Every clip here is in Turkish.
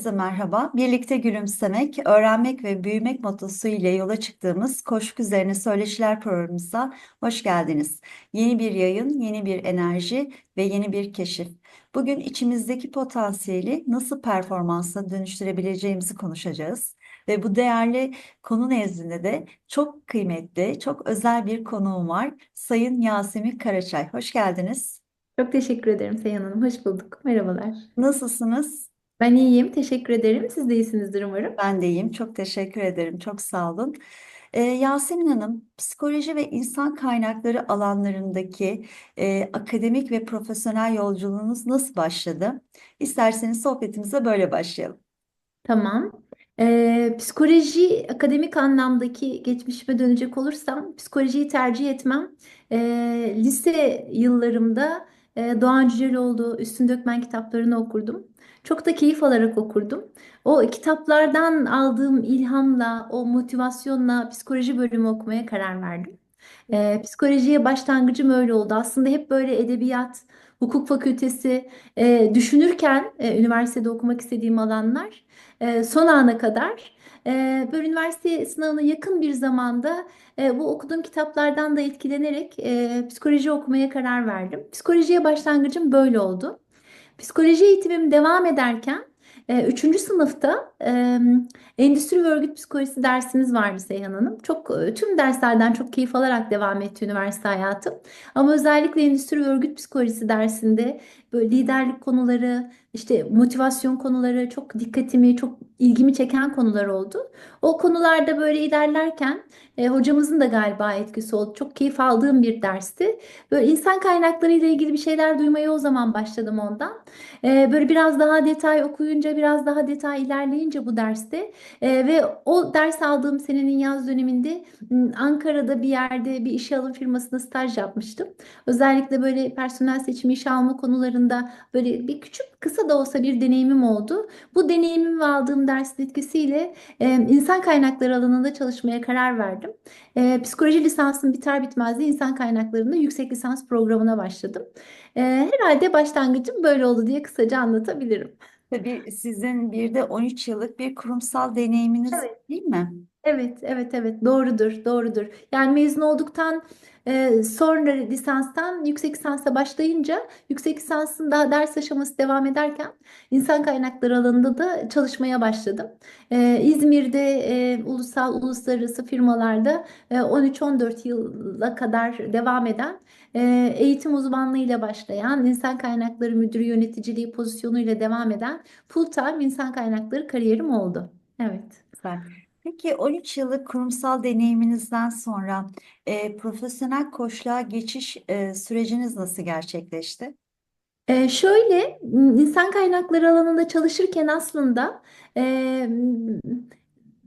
Herkese merhaba. Birlikte gülümsemek, öğrenmek ve büyümek mottosu ile yola çıktığımız Koşku Üzerine Söyleşiler programımıza hoş geldiniz. Yeni bir yayın, yeni bir enerji ve yeni bir keşif. Bugün içimizdeki potansiyeli nasıl performansa dönüştürebileceğimizi konuşacağız. Ve bu değerli konu nezdinde de çok kıymetli, çok özel bir konuğum var. Sayın Yasemin Karaçay. Hoş geldiniz. Çok teşekkür ederim Seyhan Hanım. Hoş bulduk. Merhabalar. Nasılsınız? Ben iyiyim. Teşekkür ederim. Siz de iyisinizdir umarım. Ben de iyiyim. Çok teşekkür ederim. Çok sağ olun. Ee, Yasemin Hanım, psikoloji ve insan kaynakları alanlarındaki e, akademik ve profesyonel yolculuğunuz nasıl başladı? İsterseniz sohbetimize böyle başlayalım. Tamam. Ee, psikoloji akademik anlamdaki geçmişime dönecek olursam psikolojiyi tercih etmem. Ee, lise yıllarımda e, Doğan Cüceloğlu, Üstün Dökmen kitaplarını okurdum. Çok da keyif alarak okurdum. O kitaplardan aldığım ilhamla, o motivasyonla psikoloji bölümü okumaya karar verdim. Ee, psikolojiye başlangıcım öyle oldu. Aslında hep böyle edebiyat, hukuk fakültesi e, düşünürken e, üniversitede okumak istediğim alanlar e, son ana kadar e, böyle üniversite sınavına yakın bir zamanda e, bu okuduğum kitaplardan da etkilenerek e, psikoloji okumaya karar verdim. Psikolojiye başlangıcım böyle oldu. Psikoloji eğitimim devam ederken e, üçüncü sınıfta e, endüstri ve örgüt psikolojisi dersimiz vardı Seyhan Hanım. Çok e, tüm derslerden çok keyif alarak devam etti üniversite hayatım. Ama özellikle endüstri ve örgüt psikolojisi dersinde böyle liderlik konuları, işte motivasyon konuları çok dikkatimi, çok ilgimi çeken konular oldu. O konularda böyle ilerlerken e, hocamızın da galiba etkisi oldu. Çok keyif aldığım bir dersti. Böyle insan kaynakları ile ilgili bir şeyler duymaya o zaman başladım ondan. E, böyle biraz daha detay okuyunca, biraz daha detay ilerleyince bu derste e, ve o ders aldığım senenin yaz döneminde Ankara'da bir yerde bir işe alım firmasında staj yapmıştım. Özellikle böyle personel seçimi işe alma konularında böyle bir küçük kısa da olsa bir deneyimim oldu. Bu deneyimim ve aldığım dersin etkisiyle e, insan kaynakları alanında çalışmaya karar verdim. E, psikoloji lisansım biter bitmez de insan kaynaklarında yüksek lisans programına başladım. E, herhalde başlangıcım böyle oldu diye kısaca anlatabilirim. Tabii sizin bir de 13 yıllık bir kurumsal deneyiminiz Evet. değil mi? Evet, evet, evet. Doğrudur, doğrudur. Yani mezun olduktan e, sonra lisanstan yüksek lisansa başlayınca yüksek lisansın daha ders aşaması devam ederken insan kaynakları alanında da çalışmaya başladım. E, İzmir'de e, ulusal, uluslararası firmalarda e, 13-14 yıla kadar devam eden e, eğitim uzmanlığıyla başlayan insan kaynakları müdürü yöneticiliği pozisyonuyla devam eden full-time insan kaynakları kariyerim oldu. Evet. Güzel. Peki 13 yıllık kurumsal deneyiminizden sonra e, profesyonel koçluğa geçiş e, süreciniz nasıl gerçekleşti? Ee, şöyle insan kaynakları alanında çalışırken aslında e,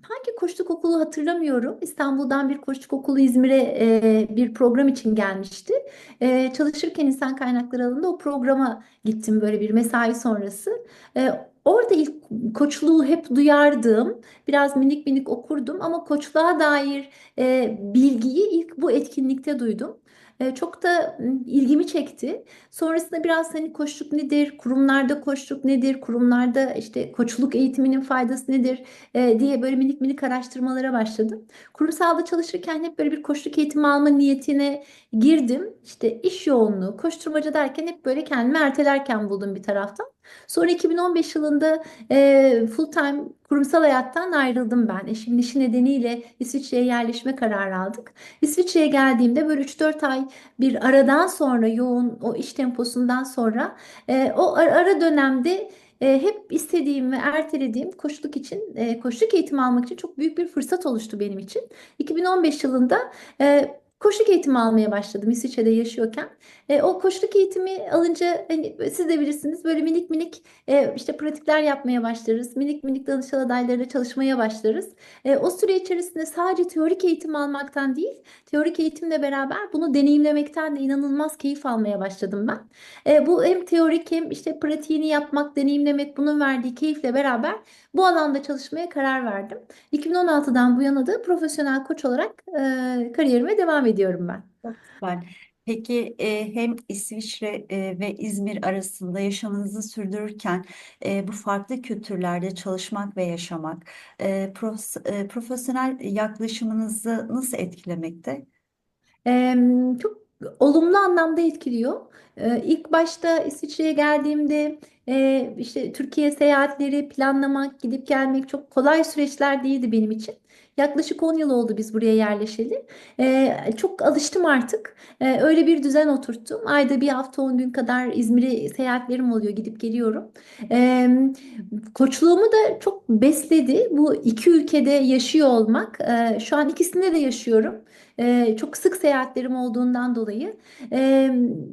hangi koçluk okulu hatırlamıyorum. İstanbul'dan bir koçluk okulu İzmir'e e, bir program için gelmişti. E, çalışırken insan kaynakları alanında o programa gittim böyle bir mesai sonrası. E, orada ilk koçluğu hep duyardım. Biraz minik minik okurdum ama koçluğa dair e, bilgiyi ilk bu etkinlikte duydum. E, çok da ilgimi çekti. Sonrasında biraz hani koçluk nedir, kurumlarda koçluk nedir, kurumlarda işte koçluk eğitiminin faydası nedir e, diye böyle minik minik araştırmalara başladım. Kurumsalda çalışırken hep böyle bir koçluk eğitimi alma niyetine girdim. İşte iş yoğunluğu, koşturmaca derken hep böyle kendimi ertelerken buldum bir taraftan. Sonra 2015 yılında e, full time kurumsal hayattan ayrıldım ben. Eşimin işi nedeniyle İsviçre'ye yerleşme kararı aldık. İsviçre'ye geldiğimde böyle 3-4 ay bir aradan sonra yoğun o iş temposundan sonra e, o ara, dönemde e, hep istediğim ve ertelediğim koçluk için e, koçluk eğitimi almak için çok büyük bir fırsat oluştu benim için. 2015 yılında e, koçluk eğitimi almaya başladım İsviçre'de yaşıyorken. E, o koçluk eğitimi alınca hani siz de bilirsiniz böyle minik minik e, işte pratikler yapmaya başlarız. Minik minik danışan adaylarıyla çalışmaya başlarız. E, o süre içerisinde sadece teorik eğitim almaktan değil, teorik eğitimle beraber bunu deneyimlemekten de inanılmaz keyif almaya başladım ben. E, bu hem teorik hem işte pratiğini yapmak, deneyimlemek bunun verdiği keyifle beraber bu alanda çalışmaya karar verdim. 2016'dan bu yana da profesyonel koç olarak e, kariyerime devam ediyorum ben. Güzel. Peki e, hem İsviçre e, ve İzmir arasında yaşamınızı sürdürürken e, bu farklı kültürlerde çalışmak ve yaşamak e, pros- e, profesyonel yaklaşımınızı nasıl etkilemekte? Em, çok olumlu anlamda etkiliyor. Ee, ilk başta İsviçre'ye geldiğimde e, işte Türkiye seyahatleri planlamak, gidip gelmek çok kolay süreçler değildi benim için. Yaklaşık 10 yıl oldu biz buraya yerleşeli. Ee, çok alıştım artık. Ee, öyle bir düzen oturttum. Ayda bir hafta 10 gün kadar İzmir'e seyahatlerim oluyor, gidip geliyorum. Ee, koçluğumu da çok besledi. Bu iki ülkede yaşıyor olmak. Ee, şu an ikisinde de yaşıyorum. Ee, çok sık seyahatlerim olduğundan dolayı e,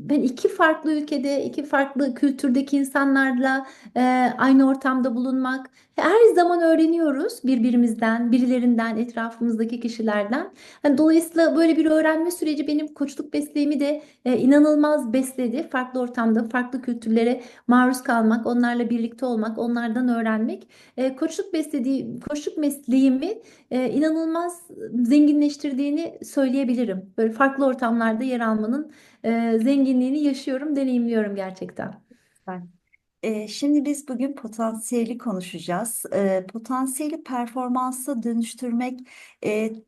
ben iki farklı ülkede, iki farklı kültürdeki insanlarla e, aynı ortamda bulunmak her zaman öğreniyoruz birbirimizden, birilerinden, etrafımızdaki kişilerden. Hani dolayısıyla böyle bir öğrenme süreci benim koçluk mesleğimi de e, inanılmaz besledi. Farklı ortamda, farklı kültürlere maruz kalmak, onlarla birlikte olmak, onlardan öğrenmek. E, koçluk beslediği, koçluk mesleğimi e, inanılmaz zenginleştirdiğini söyleyebilirim. Böyle farklı ortamlarda yer almanın e, zenginliğini yaşıyorum, deneyimliyorum gerçekten. Ben. Şimdi biz bugün potansiyeli konuşacağız. Potansiyeli performansa dönüştürmek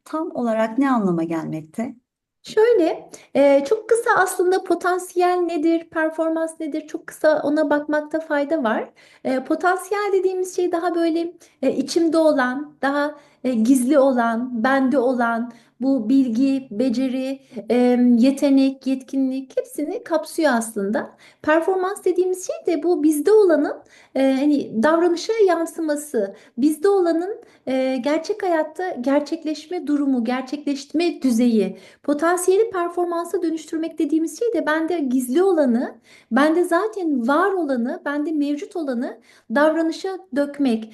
tam olarak ne anlama gelmekte? Şöyle, çok kısa aslında potansiyel nedir, performans nedir? Çok kısa ona bakmakta fayda var. Potansiyel dediğimiz şey daha böyle içimde olan, daha e, gizli olan, bende olan bu bilgi, beceri, e, yetenek, yetkinlik hepsini kapsıyor aslında. Performans dediğimiz şey de bu bizde olanın e, hani davranışa yansıması, bizde olanın e, gerçek hayatta gerçekleşme durumu, gerçekleşme düzeyi. Potansiyeli performansa dönüştürmek dediğimiz şey de bende gizli olanı, bende zaten var olanı, bende mevcut olanı davranışa dökmek,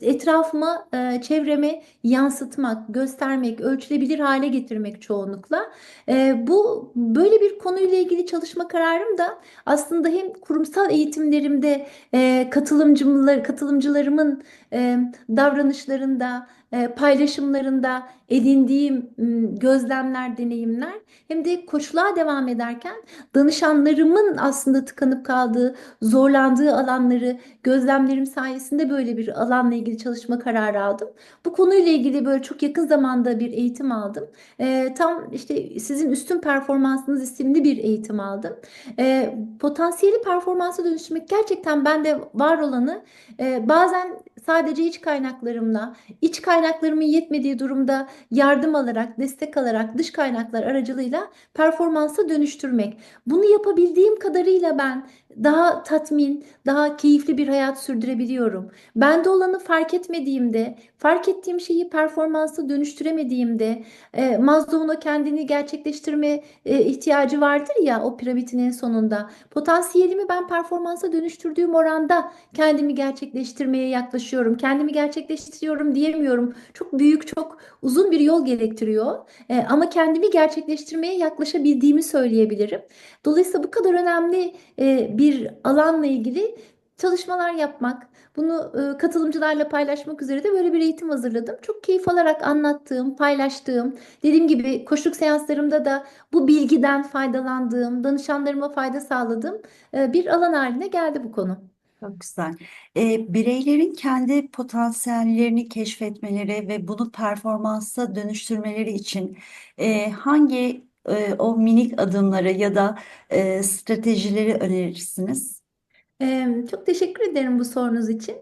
etrafıma, çevreme yansıtmak, göstermek, ölçülebilir hale getirmek çoğunlukla. E, bu böyle bir konuyla ilgili çalışma kararım da aslında hem kurumsal eğitimlerimde e, katılımcılar, katılımcılarımın e, davranışlarında, paylaşımlarında edindiğim gözlemler, deneyimler hem de koçluğa devam ederken danışanlarımın aslında tıkanıp kaldığı, zorlandığı alanları gözlemlerim sayesinde böyle bir alanla ilgili çalışma kararı aldım. Bu konuyla ilgili böyle çok yakın zamanda bir eğitim aldım. E, tam işte sizin üstün performansınız isimli bir eğitim aldım. E, potansiyeli performansa dönüştürmek gerçekten bende var olanı e, bazen sadece iç kaynaklarımla, iç kaynaklarımın yetmediği durumda yardım alarak, destek alarak dış kaynaklar aracılığıyla performansa dönüştürmek. Bunu yapabildiğim kadarıyla ben daha tatmin, daha keyifli bir hayat sürdürebiliyorum. Bende olanı fark etmediğimde, fark ettiğim şeyi performansa dönüştüremediğimde, e, Maslow'un o kendini gerçekleştirme e, ihtiyacı vardır ya o piramidin en sonunda. Potansiyelimi ben performansa dönüştürdüğüm oranda kendimi gerçekleştirmeye yaklaşıyorum. Kendimi gerçekleştiriyorum diyemiyorum. Çok büyük, çok uzun bir yol gerektiriyor. E, ama kendimi gerçekleştirmeye yaklaşabildiğimi söyleyebilirim. Dolayısıyla bu kadar önemli e, bir alanla ilgili çalışmalar yapmak, bunu e, katılımcılarla paylaşmak üzere de böyle bir eğitim hazırladım. Çok keyif alarak anlattığım, paylaştığım, dediğim gibi koşuluk seanslarımda da bu bilgiden faydalandığım, danışanlarıma fayda sağladığım e, bir alan haline geldi bu konu. Çok güzel. E, bireylerin kendi potansiyellerini keşfetmeleri ve bunu performansa dönüştürmeleri için e, hangi e, o minik adımları ya da e, stratejileri önerirsiniz? Ee, çok teşekkür ederim bu sorunuz için.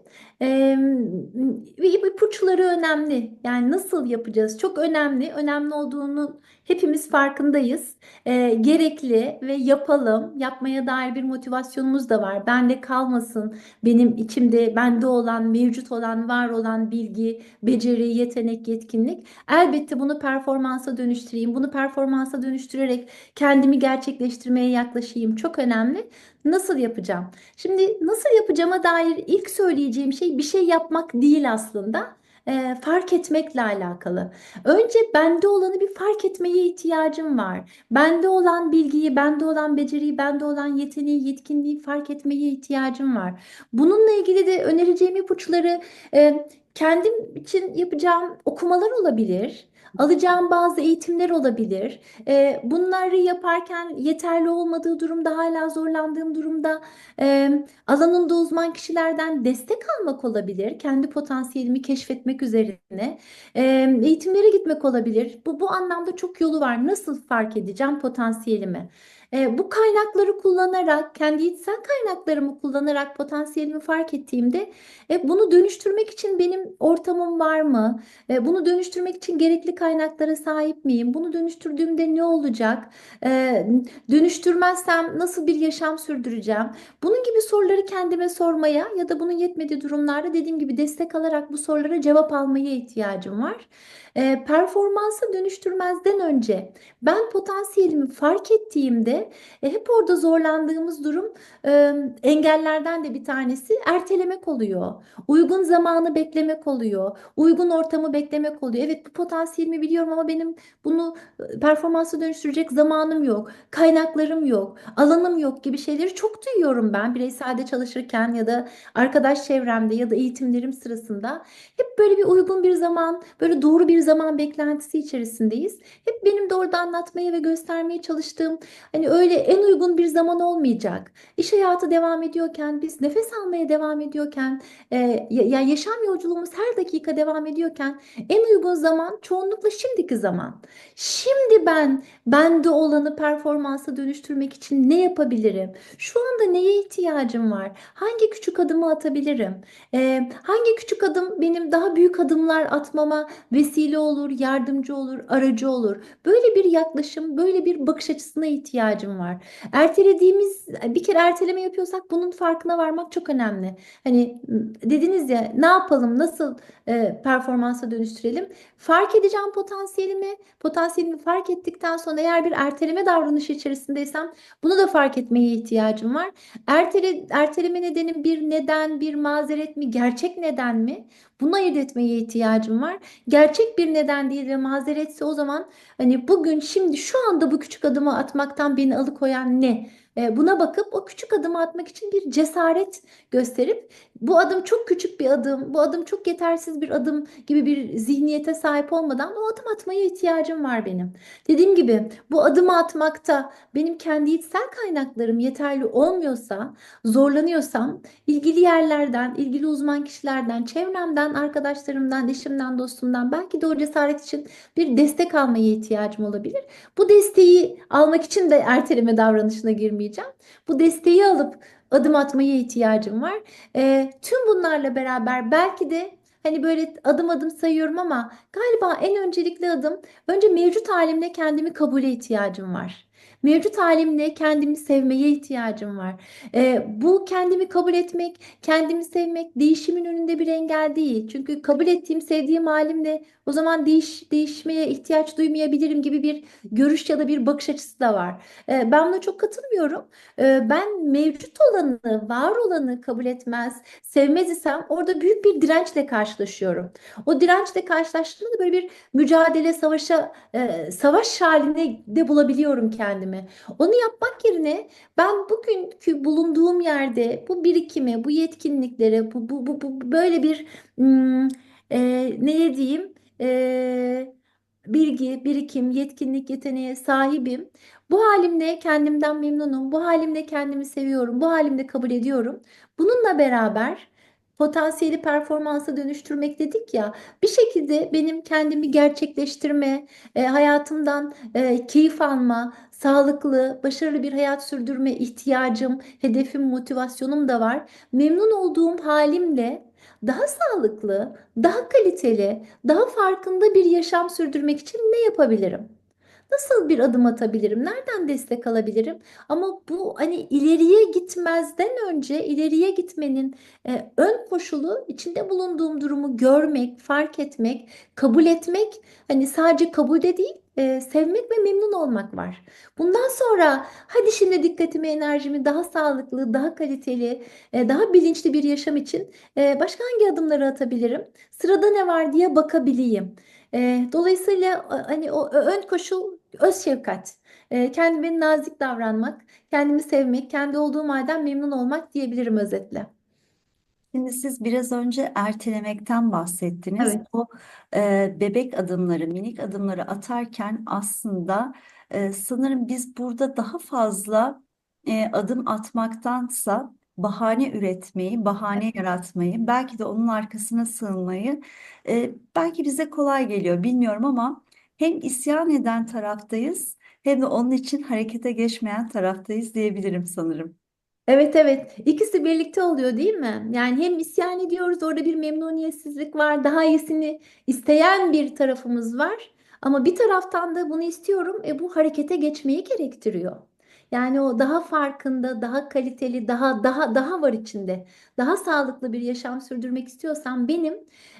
İpuçları önemli. Yani nasıl yapacağız? Çok önemli. Önemli olduğunu hepimiz farkındayız. Ee, gerekli ve yapalım. Yapmaya dair bir motivasyonumuz da var. Bende kalmasın. Benim içimde, bende olan, mevcut olan, var olan bilgi, beceri, yetenek, yetkinlik. Elbette bunu performansa dönüştüreyim. Bunu performansa dönüştürerek kendimi gerçekleştirmeye yaklaşayım. Çok önemli. Nasıl yapacağım? Şimdi nasıl yapacağıma dair ilk söyleyeceğim şey bir şey yapmak değil aslında. Eee, fark etmekle alakalı. Önce bende olanı bir fark etmeye ihtiyacım var. Bende olan bilgiyi, bende olan beceriyi, bende olan yeteneği, yetkinliği fark etmeye ihtiyacım var. Bununla ilgili de önereceğim ipuçları e, kendim için yapacağım okumalar olabilir. Alacağım bazı eğitimler olabilir. E, bunları yaparken yeterli olmadığı durumda, hala zorlandığım durumda e, alanında uzman kişilerden destek almak olabilir. Kendi potansiyelimi keşfetmek üzerine. E, eğitimlere gitmek olabilir. Bu, bu anlamda çok yolu var. Nasıl fark edeceğim potansiyelimi? E, bu kaynakları kullanarak, kendi içsel kaynaklarımı kullanarak potansiyelimi fark ettiğimde e, bunu dönüştürmek için benim ortamım var mı? E, bunu dönüştürmek için gerekli kaynaklara sahip miyim? Bunu dönüştürdüğümde ne olacak? E, dönüştürmezsem nasıl bir yaşam sürdüreceğim? Bunun gibi soruları kendime sormaya ya da bunun yetmediği durumlarda dediğim gibi destek alarak bu sorulara cevap almaya ihtiyacım var. E, performansı dönüştürmezden önce ben potansiyelimi fark ettiğimde e, hep orada zorlandığımız durum e, engellerden de bir tanesi ertelemek oluyor. Uygun zamanı beklemek oluyor. Uygun ortamı beklemek oluyor. Evet bu potansiyelimi biliyorum ama benim bunu performansa dönüştürecek zamanım yok. Kaynaklarım yok. Alanım yok gibi şeyleri çok duyuyorum ben bireyselde çalışırken ya da arkadaş çevremde ya da eğitimlerim sırasında. Hep böyle bir uygun bir zaman, böyle doğru bir zaman beklentisi içerisindeyiz. Hep benim de orada anlatmaya ve göstermeye çalıştığım hani öyle en uygun bir zaman olmayacak. İş hayatı devam ediyorken, biz nefes almaya devam ediyorken, e, ya ya yaşam yolculuğumuz her dakika devam ediyorken en uygun zaman çoğunlukla şimdiki zaman. Şimdi ben bende olanı performansa dönüştürmek için ne yapabilirim? Şu anda neye ihtiyacım var? Hangi küçük adımı atabilirim? E, hangi küçük adım benim daha büyük adımlar atmama vesile olur, yardımcı olur, aracı olur? Böyle bir yaklaşım, böyle bir bakış açısına ihtiyacım var. Ertelediğimiz, bir kere erteleme yapıyorsak bunun farkına varmak çok önemli. Hani dediniz ya ne yapalım, nasıl e, performansa dönüştürelim? Fark edeceğim potansiyelimi, potansiyelimi fark ettikten sonra eğer bir erteleme davranışı içerisindeysem bunu da fark etmeye ihtiyacım var. Ertele, erteleme nedenim bir neden, bir mazeret mi, gerçek neden mi? Bunu ayırt etmeye ihtiyacım var. Gerçek bir neden değil ve mazeretse o zaman hani bugün şimdi şu anda bu küçük adımı atmaktan beni alıkoyan ne? E, Buna bakıp o küçük adımı atmak için bir cesaret gösterip bu adım çok küçük bir adım, bu adım çok yetersiz bir adım gibi bir zihniyete sahip olmadan o adım atmaya ihtiyacım var benim. Dediğim gibi bu adımı atmakta benim kendi içsel kaynaklarım yeterli olmuyorsa, zorlanıyorsam ilgili yerlerden, ilgili uzman kişilerden, çevremden, arkadaşlarımdan, eşimden, dostumdan belki de o cesaret için bir destek almaya ihtiyacım olabilir. Bu desteği almak için de erteleme davranışına girmeyeceğim. Bu desteği alıp adım atmaya ihtiyacım var. Ee, tüm bunlarla beraber belki de hani böyle adım adım sayıyorum ama galiba en öncelikli adım önce mevcut halimle kendimi kabule ihtiyacım var. Mevcut halimle kendimi sevmeye ihtiyacım var. Ee, bu kendimi kabul etmek, kendimi sevmek değişimin önünde bir engel değil. Çünkü kabul ettiğim, sevdiğim halimle o zaman değiş, değişmeye ihtiyaç duymayabilirim gibi bir görüş ya da bir bakış açısı da var. Ee, ben buna çok katılmıyorum. Ee, ben mevcut olanı, var olanı kabul etmez, sevmez isem orada büyük bir dirençle karşılaşıyorum. O dirençle karşılaştığımda da böyle bir mücadele, savaşa, e, savaş haline de bulabiliyorum kendimi. Onu yapmak yerine ben bugünkü bulunduğum yerde bu birikimi, bu yetkinlikleri, bu, bu, bu, bu böyle bir hmm, e, ne diyeyim? E, bilgi, birikim, yetkinlik, yeteneğe sahibim. Bu halimle kendimden memnunum. Bu halimle kendimi seviyorum. Bu halimle kabul ediyorum. Bununla beraber potansiyeli performansa dönüştürmek dedik ya. Bir şekilde benim kendimi gerçekleştirme, e, hayatımdan e, keyif alma, sağlıklı, başarılı bir hayat sürdürme ihtiyacım, hedefim, motivasyonum da var. Memnun olduğum halimle daha sağlıklı, daha kaliteli, daha farkında bir yaşam sürdürmek için ne yapabilirim? Nasıl bir adım atabilirim? Nereden destek alabilirim? Ama bu hani ileriye gitmezden önce ileriye gitmenin e, ön koşulu içinde bulunduğum durumu görmek, fark etmek, kabul etmek. Hani sadece kabulde değil, e, sevmek ve memnun olmak var. Bundan sonra hadi şimdi dikkatimi, enerjimi daha sağlıklı, daha kaliteli, e, daha bilinçli bir yaşam için e, başka hangi adımları atabilirim? Sırada ne var diye bakabileyim. E, dolayısıyla hani o ön koşul öz şefkat. E, kendime nazik davranmak, kendimi sevmek, kendi olduğum halden memnun olmak diyebilirim özetle. Şimdi siz biraz önce ertelemekten bahsettiniz. Evet. O e, bebek adımları, minik adımları atarken aslında e, sanırım biz burada daha fazla e, adım atmaktansa bahane üretmeyi, bahane yaratmayı, belki de onun arkasına sığınmayı e, belki bize kolay geliyor, bilmiyorum ama hem isyan eden taraftayız hem de onun için harekete geçmeyen taraftayız diyebilirim sanırım. Evet evet ikisi birlikte oluyor değil mi? Yani hem isyan ediyoruz orada bir memnuniyetsizlik var daha iyisini isteyen bir tarafımız var ama bir taraftan da bunu istiyorum e bu harekete geçmeyi gerektiriyor. Yani o daha farkında, daha kaliteli, daha daha daha var içinde. Daha sağlıklı bir yaşam sürdürmek istiyorsam benim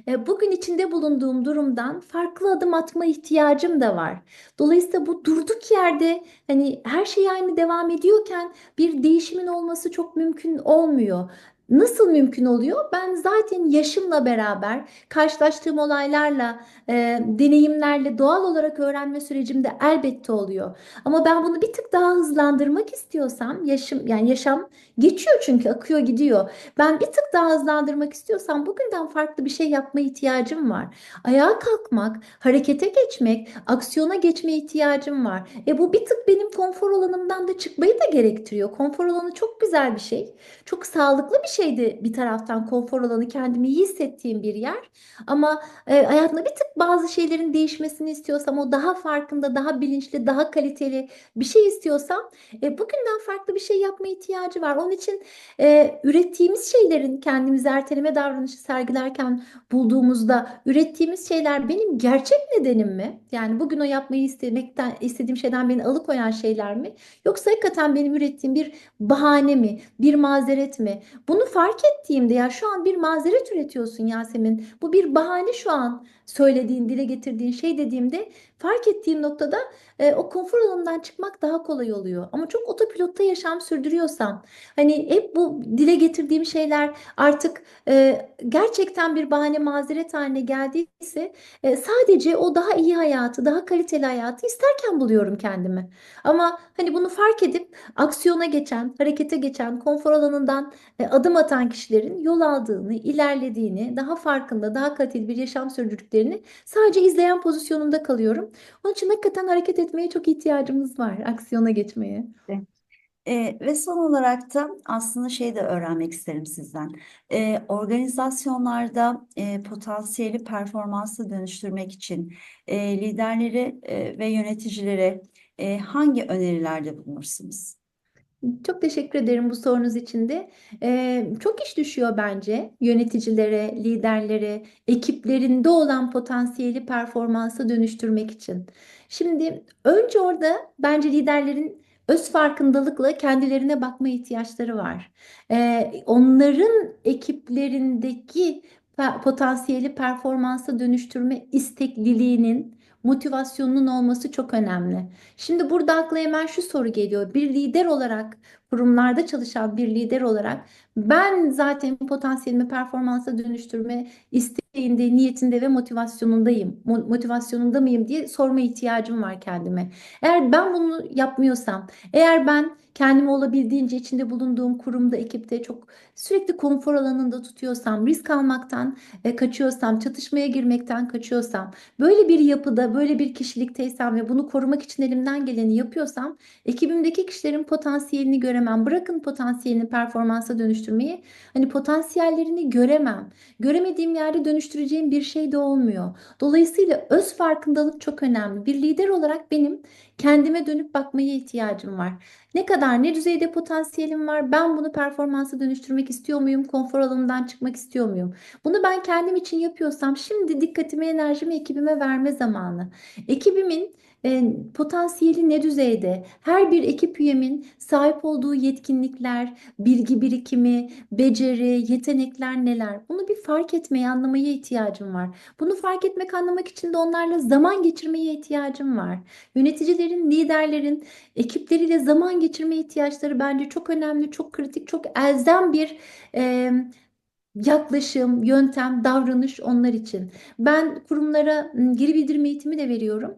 e, bugün içinde bulunduğum durumdan farklı adım atma ihtiyacım da var. Dolayısıyla bu durduk yerde hani her şey aynı devam ediyorken bir değişimin olması çok mümkün olmuyor. Nasıl mümkün oluyor? Ben zaten yaşımla beraber karşılaştığım olaylarla, e, deneyimlerle doğal olarak öğrenme sürecimde elbette oluyor. Ama ben bunu bir tık daha hızlandırmak istiyorsam, yaşım yani yaşam geçiyor çünkü akıyor gidiyor. Ben bir tık daha hızlandırmak istiyorsam bugünden farklı bir şey yapma ihtiyacım var. Ayağa kalkmak, harekete geçmek, aksiyona geçme ihtiyacım var. E bu bir tık benim konfor alanımdan da çıkmayı da gerektiriyor. Konfor alanı çok güzel bir şey. Çok sağlıklı bir şeydi bir taraftan konfor alanı kendimi iyi hissettiğim bir yer. Ama e, hayatımda bir tık bazı şeylerin değişmesini istiyorsam o daha farkında, daha bilinçli, daha kaliteli bir şey istiyorsam e, bugünden farklı bir şey yapma ihtiyacı var. Onun için e, ürettiğimiz şeylerin kendimizi erteleme davranışı sergilerken bulduğumuzda ürettiğimiz şeyler benim gerçek nedenim mi? Yani bugün o yapmayı istemekten istediğim şeyden beni alıkoyan şeyler mi? Yoksa hakikaten benim ürettiğim bir bahane mi, bir mazeret mi? Bunu fark ettiğimde ya şu an bir mazeret üretiyorsun Yasemin. Bu bir bahane şu an söylediğin, dile getirdiğin şey dediğimde fark ettiğim noktada e, o konfor alanından çıkmak daha kolay oluyor. Ama çok otopilotta yaşam sürdürüyorsam hani hep bu dile getirdiğim şeyler artık e, gerçekten bir bahane mazeret haline geldiyse e, sadece o daha iyi hayatı, daha kaliteli hayatı isterken buluyorum kendimi. Ama hani bunu fark edip aksiyona geçen, harekete geçen, konfor alanından e, adım atan kişilerin yol aldığını, ilerlediğini, daha farkında, daha kaliteli bir yaşam sürdürdüklerini sadece izleyen pozisyonunda kalıyorum. Onun için hakikaten hareket etmeye çok ihtiyacımız var, aksiyona geçmeye. E, ve son olarak da aslında şey de öğrenmek isterim sizden. E, organizasyonlarda e, potansiyeli performansa dönüştürmek için e, liderlere e, ve yöneticilere e, hangi önerilerde bulunursunuz? Çok teşekkür ederim bu sorunuz için de. Ee, çok iş düşüyor bence yöneticilere, liderlere, ekiplerinde olan potansiyeli performansa dönüştürmek için. Şimdi önce orada bence liderlerin öz farkındalıkla kendilerine bakma ihtiyaçları var. Ee, onların ekiplerindeki potansiyeli performansa dönüştürme istekliliğinin, motivasyonunun olması çok önemli. Şimdi burada akla hemen şu soru geliyor. Bir lider olarak, kurumlarda çalışan bir lider olarak ben zaten potansiyelimi performansa dönüştürme isteğinde, niyetinde ve motivasyonundayım. Mo- Motivasyonunda mıyım diye sorma ihtiyacım var kendime. Eğer ben bunu yapmıyorsam, eğer ben kendimi olabildiğince içinde bulunduğum kurumda, ekipte çok sürekli konfor alanında tutuyorsam, risk almaktan e, kaçıyorsam, çatışmaya girmekten kaçıyorsam, böyle bir yapıda, böyle bir kişilikteysem ve bunu korumak için elimden geleni yapıyorsam, ekibimdeki kişilerin potansiyelini göremem. Bırakın potansiyelini performansa dönüştürmeyi, hani potansiyellerini göremem. Göremediğim yerde dönüştüreceğim bir şey de olmuyor. Dolayısıyla öz farkındalık çok önemli. Bir lider olarak benim kendime dönüp bakmaya ihtiyacım var. Ne kadar, ne düzeyde potansiyelim var? Ben bunu performansa dönüştürmek istiyor muyum? Konfor alanımdan çıkmak istiyor muyum? Bunu ben kendim için yapıyorsam şimdi dikkatimi, enerjimi ekibime verme zamanı. Ekibimin potansiyeli ne düzeyde? Her bir ekip üyemin sahip olduğu yetkinlikler, bilgi birikimi, beceri, yetenekler neler? Bunu bir fark etmeye, anlamaya ihtiyacım var. Bunu fark etmek, anlamak için de onlarla zaman geçirmeye ihtiyacım var. Yöneticilerin, liderlerin ekipleriyle zaman geçirme ihtiyaçları bence çok önemli, çok kritik, çok elzem bir e, yaklaşım, yöntem, davranış onlar için. Ben kurumlara geri bildirim eğitimi de veriyorum.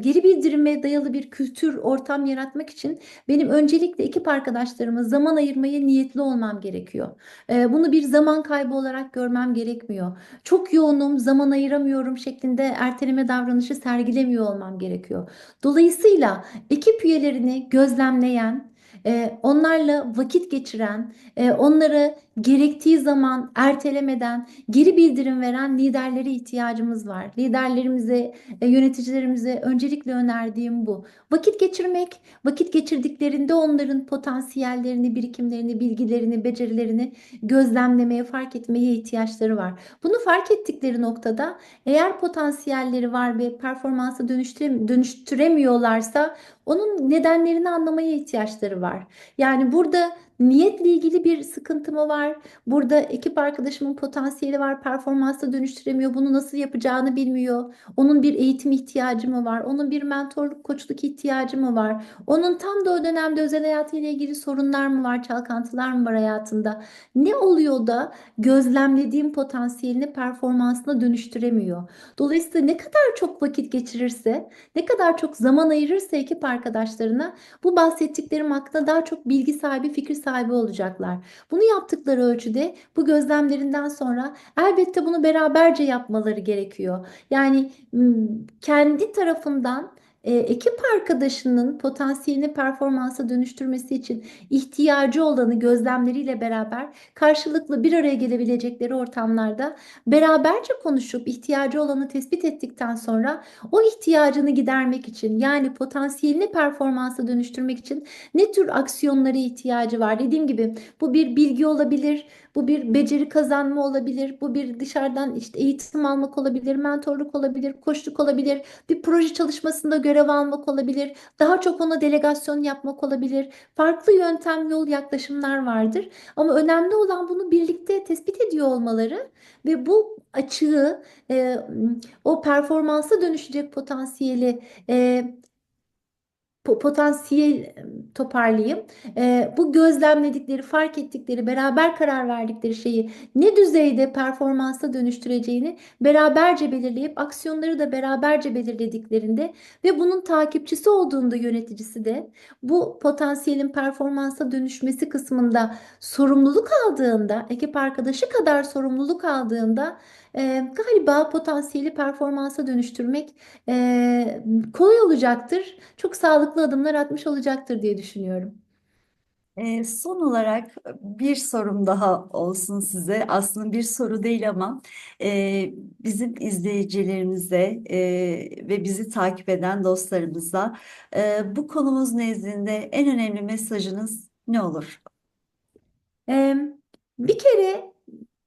Geri bildirime dayalı bir kültür, ortam yaratmak için benim öncelikle ekip arkadaşlarıma zaman ayırmaya niyetli olmam gerekiyor. Bunu bir zaman kaybı olarak görmem gerekmiyor. Çok yoğunum, zaman ayıramıyorum şeklinde erteleme davranışı sergilemiyor olmam gerekiyor. Dolayısıyla ekip üyelerini gözlemleyen, e, onlarla vakit geçiren, e, onları gerektiği zaman ertelemeden geri bildirim veren liderlere ihtiyacımız var. Liderlerimize, e, yöneticilerimize öncelikle önerdiğim bu. Vakit geçirmek, vakit geçirdiklerinde onların potansiyellerini, birikimlerini, bilgilerini, becerilerini gözlemlemeye, fark etmeye ihtiyaçları var. Bunu fark ettikleri noktada eğer potansiyelleri var ve performansa dönüştüre, dönüştüremiyorlarsa onun nedenlerini anlamaya ihtiyaçları var. Yani burada niyetle ilgili bir sıkıntı mı var? Burada ekip arkadaşımın potansiyeli var, performansa dönüştüremiyor, bunu nasıl yapacağını bilmiyor. Onun bir eğitim ihtiyacı mı var? Onun bir mentorluk, koçluk ihtiyacı mı var? Onun tam da o dönemde özel hayatıyla ilgili sorunlar mı var, çalkantılar mı var hayatında? Ne oluyor da gözlemlediğim potansiyelini performansına dönüştüremiyor? Dolayısıyla ne kadar çok vakit geçirirse, ne kadar çok zaman ayırırsa ekip arkadaşlarına bu bahsettiklerim hakkında daha çok bilgi sahibi, fikir sahibi olacaklar. Bunu yaptıkları ölçüde bu gözlemlerinden sonra elbette bunu beraberce yapmaları gerekiyor. Yani kendi tarafından e, ekip arkadaşının potansiyelini performansa dönüştürmesi için ihtiyacı olanı gözlemleriyle beraber karşılıklı bir araya gelebilecekleri ortamlarda beraberce konuşup ihtiyacı olanı tespit ettikten sonra o ihtiyacını gidermek için yani potansiyelini performansa dönüştürmek için ne tür aksiyonlara ihtiyacı var? Dediğim gibi bu bir bilgi olabilir, bu bir beceri kazanma olabilir, bu bir dışarıdan işte eğitim almak olabilir, mentorluk olabilir, koçluk olabilir, bir proje çalışmasında görev almak olabilir, daha çok ona delegasyon yapmak olabilir. Farklı yöntem, yol, yaklaşımlar vardır. Ama önemli olan bunu birlikte tespit ediyor olmaları ve bu açığı, e, o performansa dönüşecek potansiyeli e, potansiyel toparlayayım. Ee, bu gözlemledikleri, fark ettikleri, beraber karar verdikleri şeyi ne düzeyde performansa dönüştüreceğini beraberce belirleyip aksiyonları da beraberce belirlediklerinde ve bunun takipçisi olduğunda yöneticisi de bu potansiyelin performansa dönüşmesi kısmında sorumluluk aldığında, ekip arkadaşı kadar sorumluluk aldığında e, galiba potansiyeli performansa dönüştürmek e, kolay olacaktır. Çok sağlıklı adımlar atmış olacaktır diye düşünüyorum. E, son olarak bir sorum daha olsun size. Aslında bir soru değil ama e, bizim izleyicilerimize e, ve bizi takip eden dostlarımıza e, bu konumuz nezdinde en önemli mesajınız ne olur? E, bir kere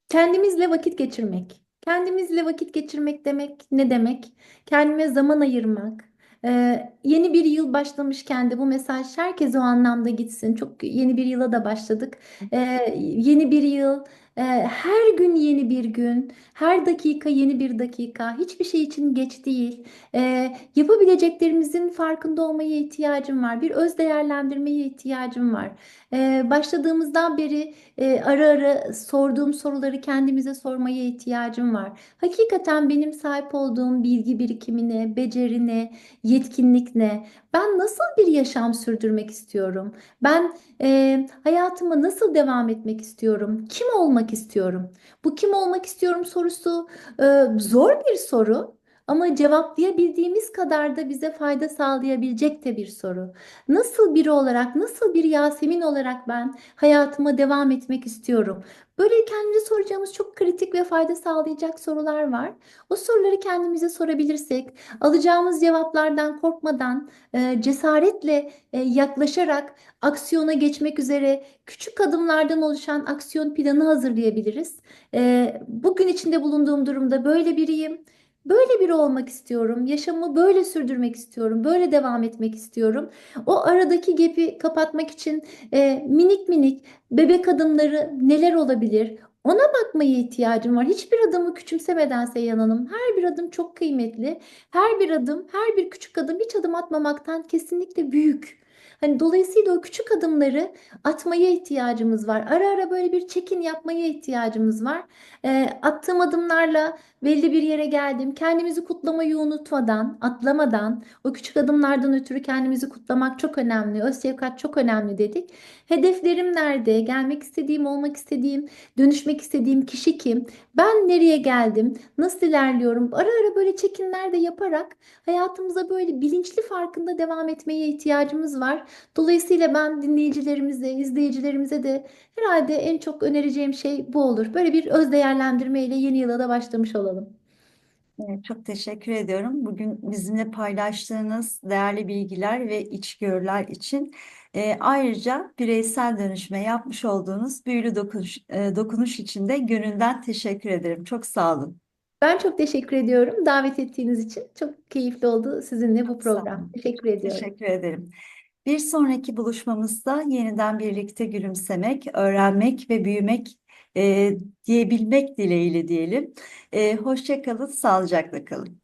kendimizle vakit geçirmek. Kendimizle vakit geçirmek demek ne demek? Kendime zaman ayırmak. Yeni bir yıl başlamışken de bu mesaj herkese o anlamda gitsin. Çok yeni bir yıla da başladık. Ee, yeni bir yıl, e, her gün yeni bir gün, her dakika yeni bir dakika. Hiçbir şey için geç değil. Ee, yapabileceklerimizin farkında olmaya ihtiyacım var. Bir öz değerlendirmeye ihtiyacım var. Ee, başladığımızdan beri e, ara ara sorduğum soruları kendimize sormaya ihtiyacım var. Hakikaten benim sahip olduğum bilgi birikimine, becerine, yetkinlik ne? Ben nasıl bir yaşam sürdürmek istiyorum? Ben e, hayatıma nasıl devam etmek istiyorum? Kim olmak istiyorum? Bu kim olmak istiyorum sorusu e, zor bir soru. Ama cevaplayabildiğimiz kadar da bize fayda sağlayabilecek de bir soru. Nasıl biri olarak, nasıl bir Yasemin olarak ben hayatıma devam etmek istiyorum? Böyle kendimize soracağımız çok kritik ve fayda sağlayacak sorular var. O soruları kendimize sorabilirsek, alacağımız cevaplardan korkmadan, e, cesaretle e, yaklaşarak aksiyona geçmek üzere küçük adımlardan oluşan aksiyon planı hazırlayabiliriz. E, bugün içinde bulunduğum durumda böyle biriyim. Böyle biri olmak istiyorum. Yaşamımı böyle sürdürmek istiyorum. Böyle devam etmek istiyorum. O aradaki gap'i kapatmak için e, minik minik bebek adımları neler olabilir? Ona bakmaya ihtiyacım var. Hiçbir adımı küçümsemeden Seyhan Hanım. Her bir adım çok kıymetli. Her bir adım, her bir küçük adım hiç adım atmamaktan kesinlikle büyük. Hani dolayısıyla o küçük adımları atmaya ihtiyacımız var. Ara ara böyle bir check-in yapmaya ihtiyacımız var. E, attığım adımlarla belli bir yere geldim. Kendimizi kutlamayı unutmadan, atlamadan, o küçük adımlardan ötürü kendimizi kutlamak çok önemli. Öz şefkat çok önemli dedik. Hedeflerim nerede? Gelmek istediğim, olmak istediğim, dönüşmek istediğim kişi kim? Ben nereye geldim? Nasıl ilerliyorum? Ara ara böyle çekinler de yaparak hayatımıza böyle bilinçli farkında devam etmeye ihtiyacımız var. Dolayısıyla ben dinleyicilerimize, izleyicilerimize de herhalde en çok önereceğim şey bu olur. Böyle bir öz değerlendirmeyle yeni yıla da başlamış olalım. Evet, çok teşekkür ediyorum. Bugün bizimle paylaştığınız değerli bilgiler ve içgörüler için e, ayrıca bireysel dönüşme yapmış olduğunuz büyülü dokunuş, e, dokunuş için de gönülden teşekkür ederim. Çok sağ olun. Ben çok teşekkür ediyorum davet ettiğiniz için. Çok keyifli oldu sizinle bu program. Teşekkür ediyorum. Teşekkür ederim. Bir sonraki buluşmamızda yeniden birlikte gülümsemek, öğrenmek ve büyümek e, diyebilmek dileğiyle diyelim. E, hoşça sağlıcakla kalın.